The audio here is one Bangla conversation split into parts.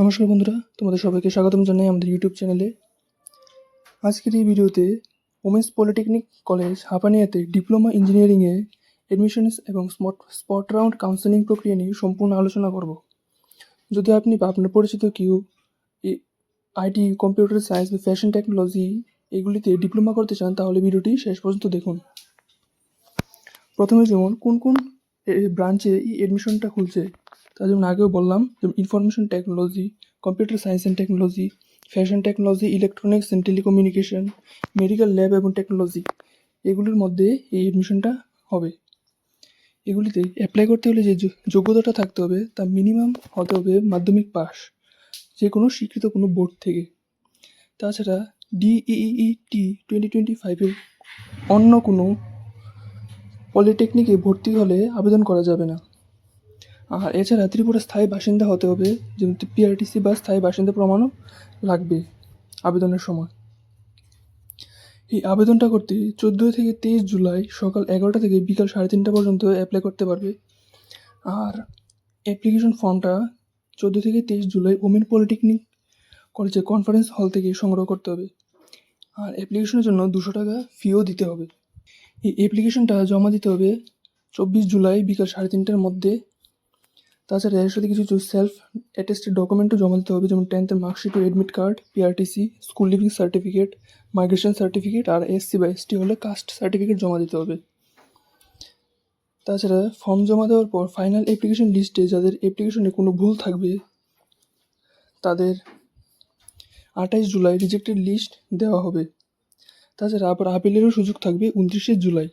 নমস্কার বন্ধুরা, তোমাদের সবাইকে স্বাগতম জানাই আমাদের ইউটিউব চ্যানেলে আজকের এই ভিডিওতে ওমেন্স পলিটেকনিক কলেজ হাপানিয়াতে ডিপ্লোমা ইঞ্জিনিয়ারিংয়ে অ্যাডমিশনস এবং স্পট স্পট রাউন্ড কাউন্সেলিং প্রক্রিয়া নিয়ে সম্পূর্ণ আলোচনা করব। যদি আপনি বা আপনার পরিচিত কেউ আইটি কম্পিউটার সায়েন্স বা ফ্যাশন টেকনোলজি এগুলিতে ডিপ্লোমা করতে চান, তাহলে ভিডিওটি শেষ পর্যন্ত দেখুন। প্রথমে যেমন, কোন কোন ব্রাঞ্চে এই অ্যাডমিশনটা খুলছে। তার যেমন আগেও বললাম যেমন information technology computer science and technology fashion technology electronics and telecommunication medical lab এবং টেকনোলজি এগুলির মধ্যে এই অ্যাডমিশনটা হবে। এগুলিতে অ্যাপ্লাই করতে হলে যে যোগ্যতাটা থাকতে হবে তা মিনিমাম হতে হবে মাধ্যমিক পাস যে কোনো স্বীকৃত কোনো বোর্ড থেকে। তাছাড়া ডিইইটি টোয়েন্টি টোয়েন্টি ফাইভের অন্য কোনো পলিটেকনিকে ভর্তি হলে আবেদন করা যাবে না। আর এছাড়া ত্রিপুরা স্থায়ী বাসিন্দা হতে হবে, যেমন পিআরটিসি বা স্থায়ী বাসিন্দা প্রমাণও লাগবে আবেদনের সময়। এই আবেদনটা করতে চোদ্দোই থেকে তেইশ জুলাই সকাল এগারোটা থেকে বিকাল সাড়ে তিনটা পর্যন্ত অ্যাপ্লাই করতে পারবে। আর অ্যাপ্লিকেশন ফর্মটা চোদ্দ থেকে তেইশ জুলাই ওমেন পলিটেকনিক কলেজের কনফারেন্স হল থেকে সংগ্রহ করতে হবে। আর অ্যাপ্লিকেশনের জন্য দুশো টাকা ফিও দিতে হবে। এই অ্যাপ্লিকেশনটা জমা দিতে হবে চব্বিশ জুলাই বিকাল সাড়ে তিনটার মধ্যে। তাছাড়া এর সাথে কিছু কিছু সেলফ অ্যাটেস্টেড ডকুমেন্টও জমা দিতে হবে, যেমন টেন্থের মার্কশিট ও admit card PRTC school leaving certificate migration certificate আর এসসি বা এসটি হলে কাস্ট সার্টিফিকেট জমা দিতে হবে। তাছাড়া ফর্ম জমা দেওয়ার পর ফাইনাল অ্যাপ্লিকেশন লিস্টে যাদের অ্যাপ্লিকেশনে কোনো ভুল থাকবে, তাদের আঠাইশ জুলাই রিজেক্টেড লিস্ট দেওয়া হবে। তাছাড়া আবার আপিলেরও সুযোগ থাকবে উনত্রিশে জুলাই।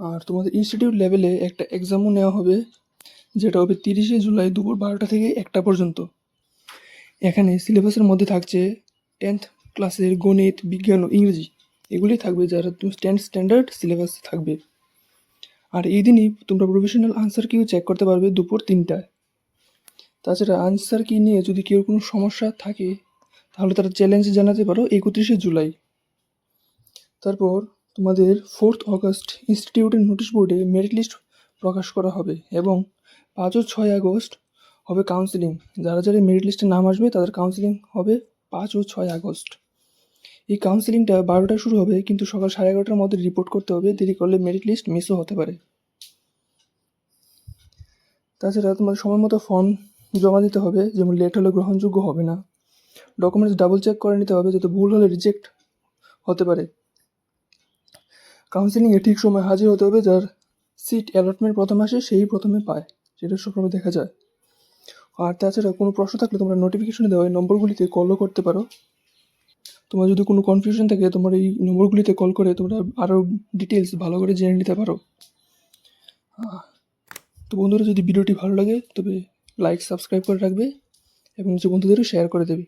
আর তোমাদের ইনস্টিটিউট লেভেলে একটা এক্সামও নেওয়া হবে, যেটা হবে তিরিশে জুলাই দুপুর বারোটা থেকে একটা পর্যন্ত। এখানে সিলেবাসের মধ্যে থাকছে টেন্থ ক্লাসের গণিত, বিজ্ঞান ও ইংরেজি। এগুলি থাকবে যারা স্ট্যান্ড স্ট্যান্ডার্ড সিলেবাস থাকবে। আর এই দিনই তোমরা প্রফেশনাল আনসার কিও চেক করতে পারবে দুপুর তিনটায়। তাছাড়া আনসার কি নিয়ে যদি কেউ কোনো সমস্যা থাকে, তাহলে তারা চ্যালেঞ্জ জানাতে পারো একত্রিশে জুলাই। তারপর তোমাদের ফোর্থ অগস্ট ইনস্টিটিউটের নোটিশ বোর্ডে মেরিট লিস্ট প্রকাশ করা হবে এবং পাঁচ ও ছয় আগস্ট হবে কাউন্সিলিং যারা যারা মেরিট লিস্টে নাম আসবে, তাদের কাউন্সিলিং হবে পাঁচ ও ছয় আগস্ট এই কাউন্সিলিংটা বারোটায় শুরু হবে, কিন্তু সকাল সাড়ে এগারোটার মধ্যে রিপোর্ট করতে হবে। দেরি করলে মেরিট লিস্ট মিসও হতে পারে। তাছাড়া তোমার সময় মতো ফর্ম জমা দিতে হবে, যেমন লেট হলে গ্রহণযোগ্য হবে না। ডকুমেন্টস ডাবল চেক করে নিতে হবে, যাতে ভুল হলে রিজেক্ট হতে পারে। কাউন্সিলিংয়ে ঠিক সময় হাজির হতে হবে যার সিট অ্যালটমেন্ট প্রথম আসে, সেই প্রথমে পায়, যেটা সবসময় দেখা যায়। আর তাছাড়া কোনো প্রশ্ন থাকলে তোমরা নোটিফিকেশনে দেওয়া এই নম্বরগুলিতে কলও করতে পারো। তোমার যদি কোনো কনফিউশন থাকে, তোমার এই নম্বরগুলিতে কল করে তোমরা আরও ডিটেলস ভালো করে জেনে নিতে পারো। তো বন্ধুরা, যদি ভিডিওটি ভালো লাগে, তবে লাইক সাবস্ক্রাইব করে রাখবে এবং নিজের বন্ধুদেরও শেয়ার করে দেবে।